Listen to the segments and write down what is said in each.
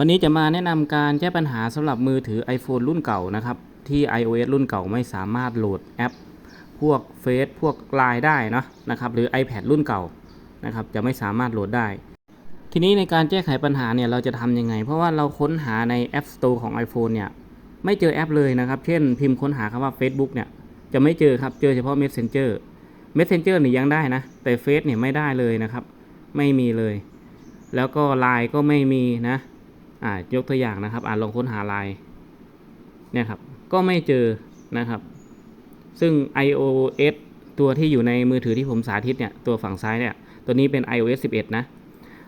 วันนี้จะมาแนะนำการแก้ปัญหาสำหรับมือถือ iPhone รุ่นเก่านะครับ ที่ iOS รุ่นเก่าไม่สามารถโหลดแอป พวกเฟซพวกไลน์ได้เนะนะครับหรือ iPad รุ่นเก่านะครับจะไม่สามารถโหลดได้ ทีนี้ในการแก้ไขปัญหาเนี่ยเราจะทำยังไง เพราะว่าเราค้นหาใน App Store ของ iPhone เนี่ยไม่เจอแอปเลยนะครับ เช่นพิมพ์ค้นหาคำว่า Facebook เนี่ยจะไม่เจอครับเจอเฉพาะ Messenger Messenger นี่ยังได้นะ แต่เฟซเนี่ยไม่ได้เลยนะครับ ไม่มีเลย แล้วก็ Line ก็ไม่มีนะ อ่ายกตัวอย่างนะครับ อ่าลองค้นหา Line เนี่ยครับ ก็ไม่เจอนะครับ ซึ่ง iOS ตัวที่อยู่ในมือถือที่ผมสาธิตเนี่ย ตัวฝั่งซ้ายเนี่ย ตัวนี้เป็น iOS 11 นะ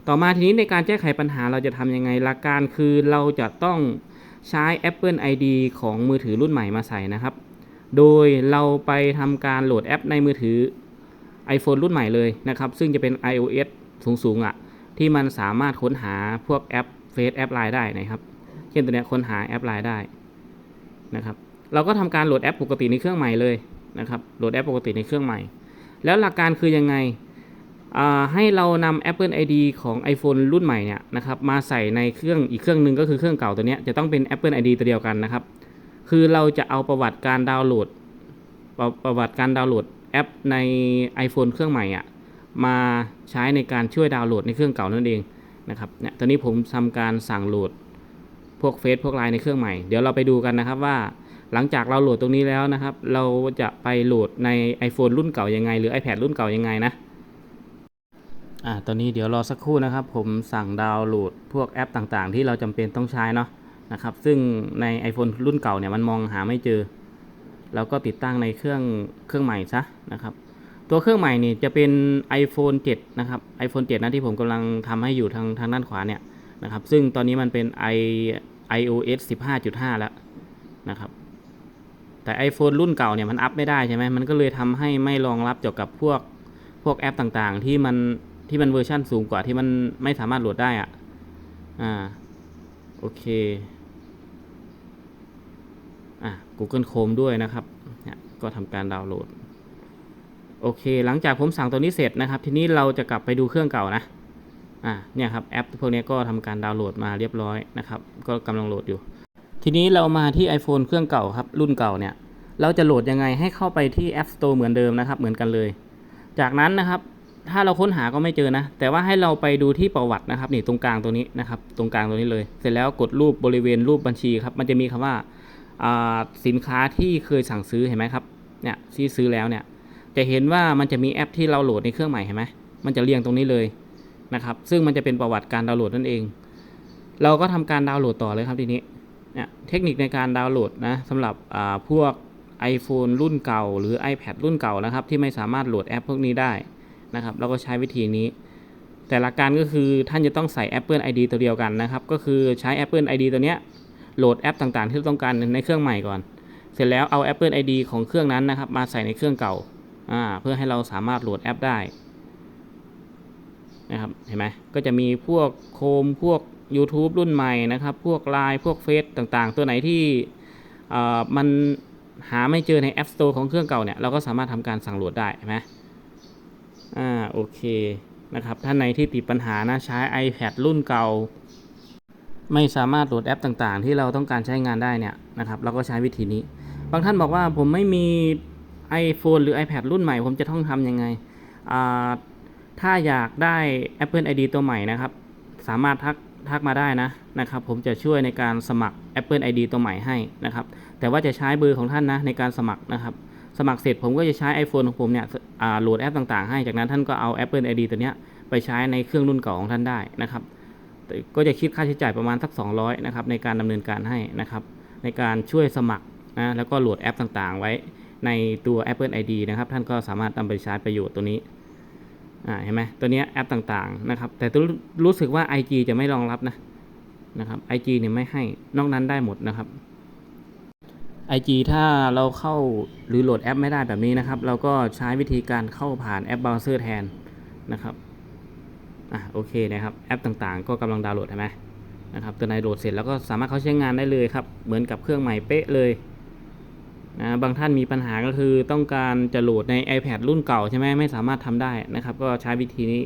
ต่อมาทีนี้ในการแก้ไขปัญหาเราจะทำยังไง หลักการคือเราจะต้องใช้ Apple ID ของมือถือรุ่นใหม่มาใส่นะครับ โดยเราไปทำการโหลดแอปในมือถือ iPhone รุ่นใหม่เลยนะครับ ซึ่งจะเป็น iOS สูงๆอะ่ะ ที่มันสามารถค้นหาพวกแอป เฟซแอปไลน์ได้นะครับ เช่นตัวเนี้ยค้นหาแอปไลน์ได้นะครับ เราก็ทำการโหลดแอปปกติในเครื่องใหม่เลยนะครับโหลดแอปปกติในเครื่องใหม่ แล้วหลักการคือยังไงอ่าให้เรานำ Apple ID ของ iPhone รุ่นใหม่เนี่ยนะครับมาใส่ในเครื่องอีกเครื่องหนึ่งก็คือเครื่องเก่าตัวเนี้ยจะต้องเป็น Apple ID ตัวเดียวกันนะครับ คือเราจะเอาประวัติการดาวน์โหลดประประวัติการดาวน์โหลดแอปใน iPhone เครื่องใหม่อะมาใช้ในการช่วยดาวน์โหลดในเครื่องเก่านั่นเอง นะครับเนี่ยตอนนี้ผมทำการสั่งโหลดพวกเฟซพวกไลน์ในเครื่องใหม่ เดี๋ยวเราไปดูกันนะครับว่าหลังจากเราโหลดตรงนี้แล้วนะครับ เราจะไปโหลดใน iPhone รุ่นเก่ายังไง หรือ iPad รุ่นเก่ายังไงนะอ่าตอนนี้เดี๋ยวรอสักครู่นะครับ ผมสั่งดาวน์โหลดพวกแอปต่างๆ ที่เราจำเป็นต้องใช้เนาะนะครับ ซึ่งใน iPhone รุ่นเก่าเนี่ยมันมองหาไม่เจอ เราก็ติดตั้งในเครื่องเครื่องใหม่ซะนะครับ ตัวเครื่องใหม่นี่จะเป็น iPhone 7 นะครับ iPhone 7 นะที่ผมกำลังทำให้อยู่ทางทางด้านขวาเนี่ยนะครับ ซึ่งตอนนี้มันเป็น i iOS 15.5 แล้วนะครับ แต่ iPhone รุ่นเก่าเนี่ยมันอัพไม่ได้ใช่ไหมมันก็เลยทำให้ไม่รองรับเกี่ยวกับพวกพวกแอปต่างๆ ที่มันที่มันเวอร์ชันสูงกว่าที่มันไม่สามารถโหลดได้อะอ่าโอเคอะ Google Chrome ด้วยนะครับเนี่ยก็ทำการดาวน์โหลด โอเค หลังจากผมสั่งตัวนี้เสร็จนะครับ ทีนี้เราจะกลับไปดูเครื่องเก่านะ อ่า เนี่ยครับแอปพวกนี้ก็ทำการดาวน์โหลดมาเรียบร้อยนะครับ ก็กำลังโหลดอยู่ ทีนี้เรามาที่ iPhone เครื่องเก่าครับ รุ่นเก่าเนี่ย เราจะโหลดยังไงให้เข้าไปที่ App Store เหมือนเดิมนะครับ เหมือนกันเลย จากนั้นนะครับ ถ้าเราค้นหาก็ไม่เจอนะ แต่ว่าให้เราไปดูที่ประวัตินะครับ นี่ตรงกลางตัวนี้นะครับ ตรงกลางตัวนี้เลย เสร็จแล้วกดรูปบริเวณรูปบัญชีครับ มันจะมีคำว่าอ่าสินค้าที่เคยสั่งซื้อเห็นไหมครับ เนี่ยที่ซื้อแล้วเนี่ย จะเห็นว่ามันจะมีแอปที่เราโหลดในเครื่องใหม่เห็นไหมมันจะเรียงตรงนี้เลยนะครับ ซึ่งมันจะเป็นประวัติการดาวน์โหลดนั่นเอง เราก็ทำการดาวน์โหลดต่อเลยครับทีนี้เนี่ยเทคนิคในการดาวน์โหลดนะสำหรับพวก iPhone รุ่นเก่า หรือ iPad รุ่นเก่านะครับ ที่ไม่สามารถโหลดแอปพวกนี้ได้นะครับเราก็ใช้วิธีนี้ แต่หลักการก็คือท่านจะต้องใส่ Apple ID ตัวเดียวกันนะครับ ก็คือใช้ Apple ID ตัวเนี้ยโหลดแอปต่างๆ ที่ต้องการในเครื่องใหม่ก่อน เสร็จแล้วเอา Apple ID ของเครื่องนั้นนะครับ มาใส่ในเครื่องเก่า อ่าเพื่อให้เราสามารถโหลดแอปได้นะครับเห็นไหมก็จะมีพวกโคมพวก YouTube รุ่นใหม่นะครับ พวก Line พวกเฟซต่างๆ ตัวไหนที่มันหาไม่เจอใน App Store ของเครื่องเก่าเนี่ย เราก็สามารถทำการสั่งโหลดได้เห็นไหมอ่าโอเคนะครับท่านไหนที่ติดปัญหานะใช้ iPad รุ่นเก่า ไม่สามารถโหลดแอปต่างๆ ที่เราต้องการใช้งานได้เนี่ยนะครับเราก็ใช้วิธีนี้ บางท่านบอกว่าผมไม่มี iPhone หรือ iPad รุ่นใหม่ ผมจะต้องทำยังไง ถ้าอยากได้ Apple ID ตัวใหม่นะครับ สามารถทักทักมาได้นะนะครับ ผมจะช่วยในการสมัคร Apple ID ตัวใหม่ให้นะครับ แต่ว่าจะใช้เบอร์ของท่านนะในการสมัครนะครับ สมัครเสร็จผมก็จะใช้ iPhone ของผมเนี่ยโหลดแอปต่างๆ ให้ จากนั้นท่านก็เอา Apple ID ตัวเนี้ยไปใช้ในเครื่องรุ่นเก่าของท่านได้นะครับ ก็จะคิดค่าใช้จ่ายประมาณสัก 200นะครับในการดำเนินการให้นะครับ ในการช่วยสมัครนะแล้วก็โหลดแอปต่างๆ ไว้ ในตัว Apple ID นะครับ ท่านก็สามารถนำไปใช้ประโยชน์ตัวนี้อ่าเห็นไหมตัวนี้แอปต่างๆนะครับ แต่ตัวรู้สึกว่า IG จะไม่รองรับนะนะครับ IG เนี่ยไม่ให้นอกนั้นได้หมดนะครับ IG ถ้าเราเข้าหรือโหลดแอปไม่ได้แบบนี้นะครับ เราก็ใช้วิธีการเข้าผ่านแอปเบราว์เซอร์แทนนะครับอะโอเคนะครับแอปต่างๆ ก็กำลังดาวน์โหลดใช่ไหมนะครับตัวไหนโหลดเสร็จแล้วก็สามารถเข้าใช้งานได้เลยครับ เหมือนกับเครื่องใหม่เป๊ะเลย นะบางท่านมีปัญหาก็คือต้องการจะโหลดใน iPad รุ่นเก่าใช่ไหมไม่สามารถทำได้นะครับ ก็ใช้วิธีนี้